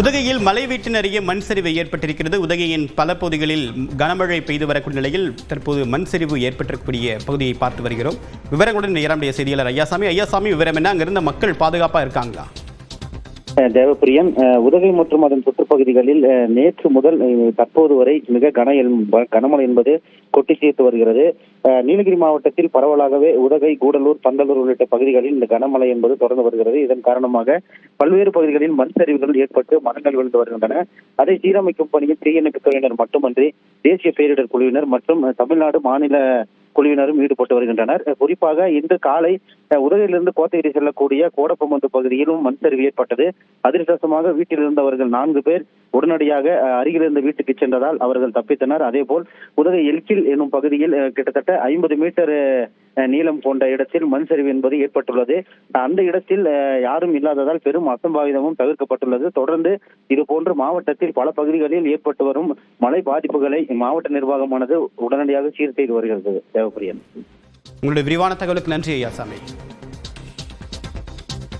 உதகையில் மலை வீட்டின் அருகே மண் சரிவு ஏற்பட்டிருக்கிறது. உதகையின் பல பகுதிகளில் கனமழை பெய்து வரக்கூடிய நிலையில் தற்போது மண் சரிவு ஏற்பட்டிருக்கக்கூடிய பகுதியை பார்த்து வருகிறோம். விவரங்களுடன் இரண்டுடைய செய்தியாளர் ஐயாசாமி. ஐயாசாமி விவரம் என்ன? அங்கிருந்த மக்கள் பாதுகாப்பாக இருக்காங்களா? தேவப்பிரியம் உதகை மற்றும் அதன் சுற்றுப்பகுதிகளில் நேற்று முதல் தற்போது வரை மிக கன கனமழை என்பது கொட்டி தீர்த்து வருகிறது நீலகிரி மாவட்டத்தில் பரவலாகவே உதகை கூடலூர் பந்தலூர் உள்ளிட்ட பகுதிகளில் இந்த கனமழை என்பது தொடர்ந்து வருகிறது. இதன் காரணமாக பல்வேறு பகுதிகளில் மண் சரிவுகள் ஏற்பட்டு மரங்கள் விழுந்து வருகின்றன. அதை சீரமைக்கும் பணியில் தீயணைப்புத் துறையினர் மட்டுமன்றி தேசிய பேரிடர் குழுவினர் மற்றும் தமிழ்நாடு மாநில குழுவினரும் ஈடுபட்டு வருகின்றனர். குறிப்பாக இன்று காலை அஹ் உதகையிலிருந்து கோத்தகிரி செல்லக்கூடிய கோடப்பமந்து பகுதியிலும் மண் சரிவு ஏற்பட்டது. அதிர்ஷ்டமாக வீட்டில் இருந்தவர்கள் நான்கு பேர் உடனடியாக அருகிலிருந்து அருகில் இருந்த வீட்டுக்கு சென்றதால் அவர்கள் தப்பித்தனர். அதேபோல் உதகை எல்கில் என்னும் பகுதியில் கிட்டத்தட்ட ஐம்பது மீட்டர் நீளம் போன்ற இடத்தில் மண் சரிவு என்பது ஏற்பட்டுள்ளது. அந்த இடத்தில் யாரும் இல்லாததால் பெரும் அசம்பாவிதமும் தவிர்க்கப்பட்டுள்ளது. தொடர்ந்து இதுபோன்று மாவட்டத்தில் பல பகுதிகளில் ஏற்பட்டு வரும் மழை பாதிப்புகளை மாவட்ட நிர்வாகமானது உடனடியாக சீர் செய்து வருகிறது. தேவப்பிரியன். உங்களுடைய விரிவான தகவலுக்கு நன்றி ஐயாசாமி